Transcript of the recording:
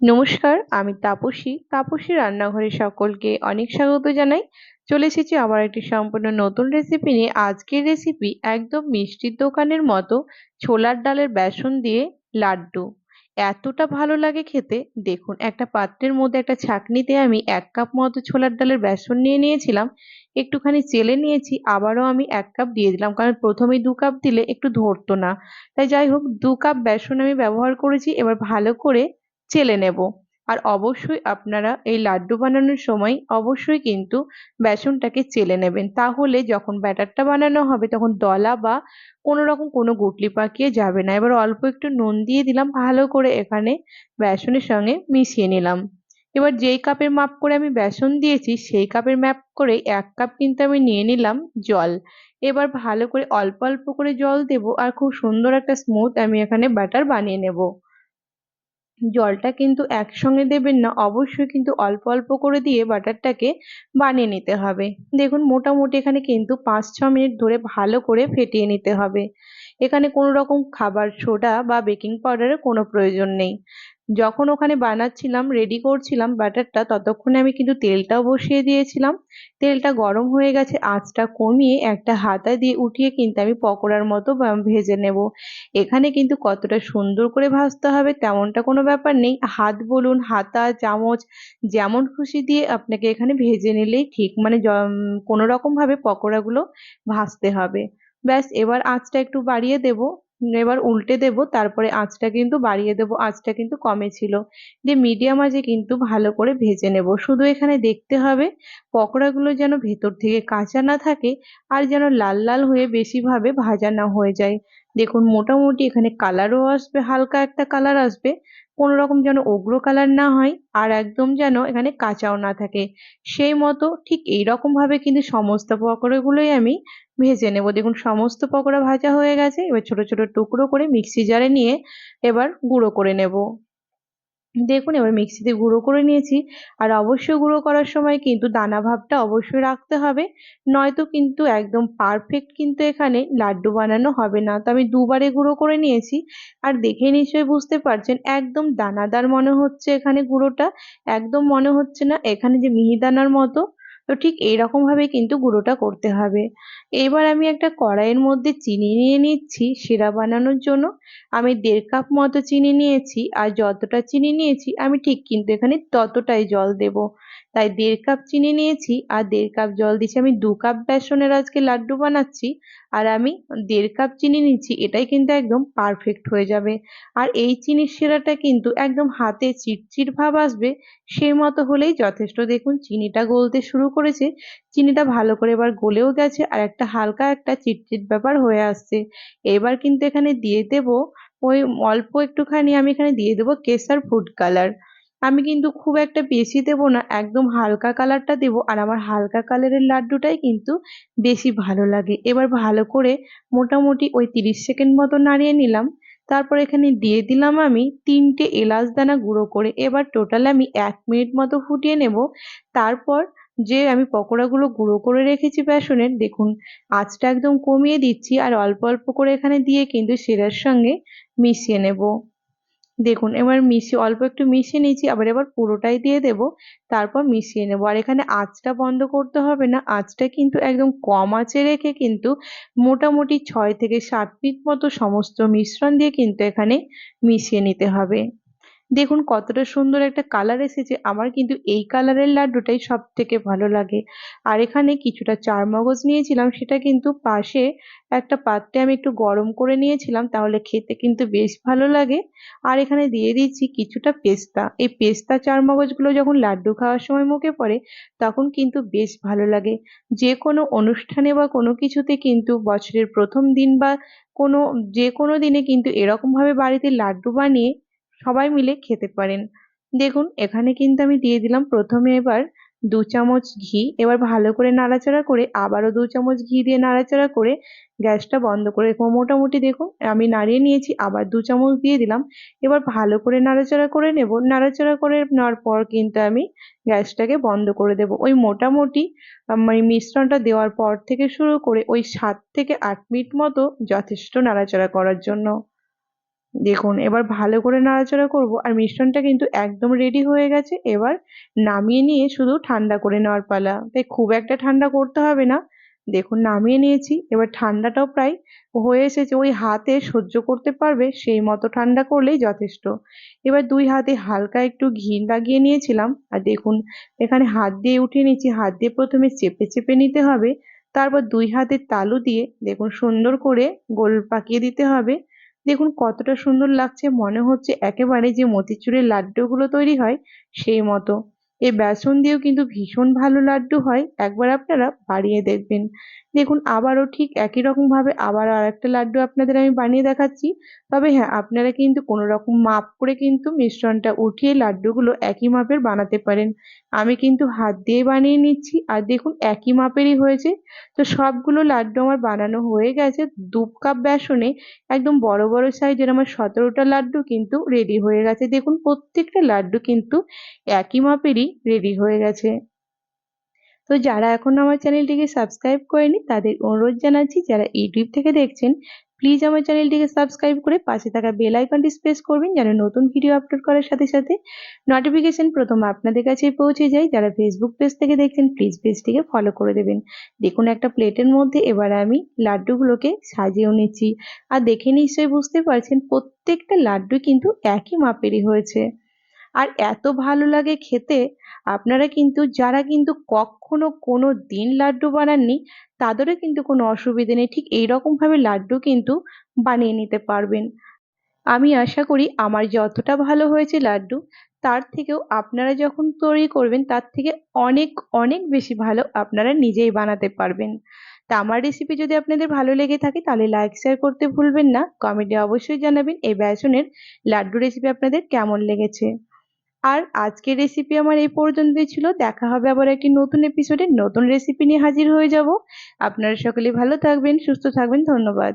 নমস্কার, আমি তাপসী। তাপসী রান্নাঘরে সকলকে অনেক স্বাগত জানাই। চলে এসেছি আবার একটি সম্পূর্ণ নতুন রেসিপি নিয়ে। আজকের রেসিপি একদম মিষ্টির দোকানের মতো ছোলার ডালের বেসন দিয়ে লাড্ডু। এতটা ভালো লাগে খেতে। দেখুন, একটা পাত্রের মধ্যে একটা ছাঁকনিতে আমি এক কাপ মতো ছোলার ডালের বেসন নিয়ে নিয়েছিলাম। একটুখানি চেলে নিয়েছি, আবারও আমি এক কাপ দিয়ে দিলাম। কারণ প্রথমে দু কাপ দিলে একটু ধরতো না। তাই যাই হোক, দু কাপ বেসন আমি ব্যবহার করেছি। এবার ভালো করে চেলে নেব। আর অবশ্যই আপনারা এই লাড্ডু বানানোর সময় অবশ্যই কিন্তু বেসনটাকে চেলে নেবেন। তাহলে যখন ব্যাটারটা বানানো হবে তখন দলা বা কোনো রকম কোনো গুটলি পাকিয়ে যাবে না। এবার অল্প একটু নুন দিয়ে দিলাম, ভালো করে এখানে বেসনের সঙ্গে মিশিয়ে নিলাম। এবার যেই কাপের মাপ করে আমি বেসন দিয়েছি, সেই কাপের ম্যাপ করে এক কাপ কিন্তু আমি নিয়ে নিলাম জল। এবার ভালো করে অল্প অল্প করে জল দেব আর খুব সুন্দর একটা স্মুথ আমি এখানে ব্যাটার বানিয়ে নেব। জলটা কিন্তু একসঙ্গে দেবেন না, অবশ্যই কিন্তু অল্প অল্প করে দিয়ে বাটারটাকে বানিয়ে নিতে হবে। দেখুন, মোটামুটি এখানে কিন্তু পাঁচ ছ মিনিট ধরে ভালো করে ফেটিয়ে নিতে হবে। এখানে কোনো রকম খাবার, সোডা বা বেকিং পাউডারের কোনো প্রয়োজন নেই। যখন ওখানে বানাচ্ছিলাম রেডি করছিলাম ব্যাটারটা, ততক্ষণে আমি কিন্তু তেলটাও বসিয়ে দিয়েছিলাম। তেলটা গরম হয়ে গেছে, আঁচটা কমিয়ে একটা হাতা দিয়ে উঠিয়ে কিন্তু আমি পকোড়ার মতো ভেজে নেব। এখানে কিন্তু কতটা সুন্দর করে ভাজতে হবে তেমনটা কোনো ব্যাপার নেই। হাত বলুন, হাতা, চামচ, যেমন খুশি দিয়ে আপনাকে এখানে ভেজে নিলেই ঠিক। মানে কোনো রকমভাবে পকোড়াগুলো ভাজতে হবে। ব্যাস, এবার আঁচটা একটু বাড়িয়ে দেব। এবার উল্টে দেব, তারপরে আঁচটা কিন্তু বাড়িয়ে দেব, আঁচটা কিন্তু কমে ছিল। দিয়ে মিডিয়াম আঁচে কিন্তু ভালো করে ভেজে নেব। শুধু এখানে দেখতে হবে, পকোড়াগুলো যেন ভেতর থেকে কাঁচা না থাকে আর যেন লাল লাল হয়ে বেশিভাবে ভাজা না হয়ে যায়। দেখুন, মোটামুটি এখানে কালারও আসবে, হালকা একটা কালার আসবে। কোনো রকম যেন উগ্র কালার না হয় আর একদম যেন এখানে কাঁচাও না থাকে। সেই মতো ঠিক এই ভাবে কিন্তু সমস্ত পকোড়াগুলোই আমি ভেজে নেব। দেখুন, সমস্ত পকোড়া ভাজা হয়ে গেছে। এবার ছোট ছোট টুকরো করে মিক্সি জারে নিয়ে এবার গুঁড়ো করে নেব। দেখুন, এবার মিক্সিতে গুঁড়ো করে নিয়েছি। আর অবশ্যই গুঁড়ো করার সময় কিন্তু দানা ভাবটা অবশ্যই রাখতে হবে। নয়তো কিন্তু একদম পারফেক্ট কিন্তু এখানে লাড্ডু বানানো হবে না। তো আমি দুবারে গুঁড়ো করে নিয়েছি। আর দেখে নিশ্চয়ই বুঝতে পারছেন, একদম দানাদার মনে হচ্ছে এখানে গুঁড়োটা। একদম মনে হচ্ছে না এখানে যে মিহিদানার মতো তো ঠিক এইরকমভাবে কিন্তু গুঁড়োটা করতে হবে। এবার আমি একটা কড়াইয়ের মধ্যে চিনি নিয়ে নিচ্ছি, শিরা বানানোর জন্য। আমি দেড় কাপ মতো চিনি নিয়েছি, আর যতটা চিনি নিয়েছি, আমি ঠিক কিন্তু এখানে ততটাই জল দেব। তাই দেড় কাপ চিনি নিয়েছি, আর দেড় কাপ জল দিচ্ছি আমি দু কাপ বেসনের আজকে লাড্ডু বানাচ্ছি আর আমি দেড় কাপ চিনি নিচ্ছি, এটাই কিন্তু একদম পারফেক্ট হয়ে যাবে। আর এই চিনির শিরাটা কিন্তু একদম হাতে চিটচিট ভাব আসবে, সেই মতো হলেই যথেষ্ট। দেখুন, চিনিটা গলতে শুরু করেছে, চিনিটা ভালো করে এবার গলেও গেছে আর একটা হালকা একটা চিটচিট ব্যাপার হয়ে আসছে। এবার কিন্তু এখানে দিয়ে দেব, ওই অল্প একটুখানি আমি এখানে দিয়ে দেবো কেসার ফুড কালার আমি কিন্তু খুব একটা বেশি দেবো না, একদম হালকা কালারটা দেবো, আর আমার হালকা কালারের লাড্ডুটাই কিন্তু বেশি ভালো লাগে। এবার ভালো করে মোটামুটি ওই তিরিশ সেকেন্ড মতো নাড়িয়ে নিলাম, তারপর এখানে দিয়ে দিলাম আমি তিনটে এলাচ দানা গুঁড়ো করে। এবার টোটাল আমি এক মিনিট মতো ফুটিয়ে নেব, তারপর যে আমি পকোড়াগুলো গুঁড়ো করে রেখেছি বেসনের, দেখুন আঁচটা একদম কমিয়ে দিচ্ছি, আর অল্প অল্প করে এখানে দিয়ে কিন্তু সেরার সঙ্গে মিশিয়ে নেব। দেখুন, এবার মিশিয়ে, অল্প একটু মিশিয়ে নিয়েছি, আবার এবার পুরোটাই দিয়ে দেব, তারপর মিশিয়ে নেব। আর এখানে আঁচটা বন্ধ করতে হবে না, আঁচটা কিন্তু একদম কম আঁচে রেখে কিন্তু মোটামুটি ছয় থেকে সাত মিনিট মতো সমস্ত মিশ্রণ দিয়ে কিন্তু এখানে মিশিয়ে নিতে হবে। দেখুন কতটা সুন্দর একটা কালার এসেছে। আমার কিন্তু এই কালারের লাড্ডুটাই সব থেকে ভালো লাগে। আর এখানে কিছুটা চারমগজ নিয়েছিলাম, সেটা কিন্তু পাশে একটা পাত্রে আমি একটু গরম করে নিয়েছিলাম, তাহলে খেতে কিন্তু বেশ ভালো লাগে। আর এখানে দিয়ে দিচ্ছি কিছুটা পেস্তা। এই পেস্তা চার চারমগজগুলো যখন লাড্ডু খাওয়ার সময় মুখে পড়ে, তখন কিন্তু বেশ ভালো লাগে। যে কোনো অনুষ্ঠানে বা কোনো কিছুতে কিন্তু বছরের প্রথম দিন বা কোনো যে কোনো দিনে কিন্তু এরকমভাবে বাড়িতে লাড্ডু বানিয়ে সবাই মিলে খেতে পারেন। দেখুন, এখানে কিন্তু আমি দিয়ে দিলাম প্রথমে এবার দু চামচ ঘি, এবার ভালো করে নাড়াচাড়া করে আবারও দু চামচ ঘি দিয়ে নাড়াচাড়া করে গ্যাসটা বন্ধ করে মোটামুটি দেখুন, আমি নাড়িয়ে নিয়েছি, আবার দু চামচ দিয়ে দিলাম। এবার ভালো করে নাড়াচাড়া করে নেব। নাড়াচাড়া করে নেওয়ার পর কিন্তু আমি গ্যাসটাকে বন্ধ করে দেব। ওই মোটামুটি মানে মিশ্রণটা দেওয়ার পর থেকে শুরু করে ওই সাত থেকে আট মিনিট মতো যথেষ্ট নাড়াচাড়া করার জন্য। দেখুন, এবার ভালো করে নাড়াচাড়া করব। আর মিশ্রণটা কিন্তু একদম রেডি হয়ে গেছে। এবার নামিয়ে নিয়ে শুধু ঠান্ডা করে নেওয়ার পালা। তাই খুব একটা ঠান্ডা করতে হবে না। দেখুন, নামিয়ে নিয়েছি। এবার ঠান্ডাটাও প্রায় হয়ে এসেছে। ওই হাতে সহ্য করতে পারবে সেই মতো ঠান্ডা করলেই যথেষ্ট। এবার দুই হাতে হালকা একটু ঘি লাগিয়ে নিয়েছিলাম। আর দেখুন, এখানে হাত দিয়ে উঠিয়ে নিয়েছি হাত দিয়ে প্রথমে চেপে চেপে নিতে হবে। তারপর দুই হাতের তালু দিয়ে দেখুন, সুন্দর করে গোল পাকিয়ে দিতে হবে। দেখুন কতটা সুন্দর লাগছে। মনে হচ্ছে একেবারে যে মতিচুরের লাড্ডুগুলো তৈরি হয় সেই মতো। এই বেসন দিয়েও কিন্তু ভীষণ ভালো লাড্ডু হয়। একবার আপনারা বানিয়ে দেখবেন। দেখুন, আবারও ঠিক একই রকমভাবে আবার আর একটা লাড্ডু আপনাদের আমি বানিয়ে দেখাচ্ছি। তবে হ্যাঁ আপনারা কিন্তু কোনো রকম মাপ করে কিন্তু মিশ্রণটা উঠিয়ে লাড্ডুগুলো একই মাপের বানাতে পারেন। আমি কিন্তু হাত দিয়ে বানিয়ে নিচ্ছি। আর দেখুন, একই মাপেরই হয়েছে। তো সবগুলো লাড্ডু আমার বানানো হয়ে গেছে। দু কাপ বেসনে একদম বড় বড় সাইজের আমার সতেরোটা লাড্ডু কিন্তু রেডি হয়ে গেছে। দেখুন, প্রত্যেকটা লাড্ডু কিন্তু একই মাপেরই রেডি হয়ে গেছে। তো যারা এখন আমার চ্যানেলটিকে সাবস্ক্রাইব করেনি, তাদের অনুরোধ জানাচ্ছি, যারা ইউটিউব থেকে দেখছেন প্লিজ আমার চ্যানেলটিকে সাবস্ক্রাইব করে পাশে থাকা বেল আইকনটি প্রেস করবেন, যেন নতুন ভিডিও আপলোড করার সাথে সাথে নোটিফিকেশন প্রথম আপনাদের কাছে পৌঁছে যায়। যারা ফেসবুক পেজ থেকে দেখছেন প্লিজ পেজটিকে ফলো করে দেবেন। দেখুন, একটা প্লেটের মধ্যে এবার আমি লাড্ডুগুলোকে সাজিয়েও নিচ্ছি। আর দেখে নিশ্চয়ই বুঝতে পারছেন, প্রত্যেকটা লাড্ডু কিন্তু একই মাপেরই হয়েছে। আর এত ভালো লাগে খেতে আপনারা কিন্তু, যারা কিন্তু কখনো কোনো দিন লাড্ডু বানাননি, তাদেরও কিন্তু কোনো অসুবিধে নেই। ঠিক এইরকমভাবে লাড্ডু কিন্তু বানিয়ে নিতে পারবেন। আমি আশা করি আমার যতটা ভালো হয়েছে লাড্ডু, তার থেকেও আপনারা যখন তৈরি করবেন, তার থেকে অনেক অনেক বেশি ভালো আপনারা নিজেই বানাতে পারবেন। তা আমার রেসিপি যদি আপনাদের ভালো লেগে থাকে, তাহলে লাইক শেয়ার করতে ভুলবেন না। কমেন্টে অবশ্যই জানাবেন এই বেসনের লাড্ডু রেসিপি আপনাদের কেমন লেগেছে। আর আজকের রেসিপি আমার এই পর্যন্তই ছিল। দেখা হবে আবার একটি নতুন এপিসোডে নতুন রেসিপি নিয়ে হাজির হয়ে যাব। আপনারা সকলে ভালো থাকবেন, সুস্থ থাকবেন। ধন্যবাদ।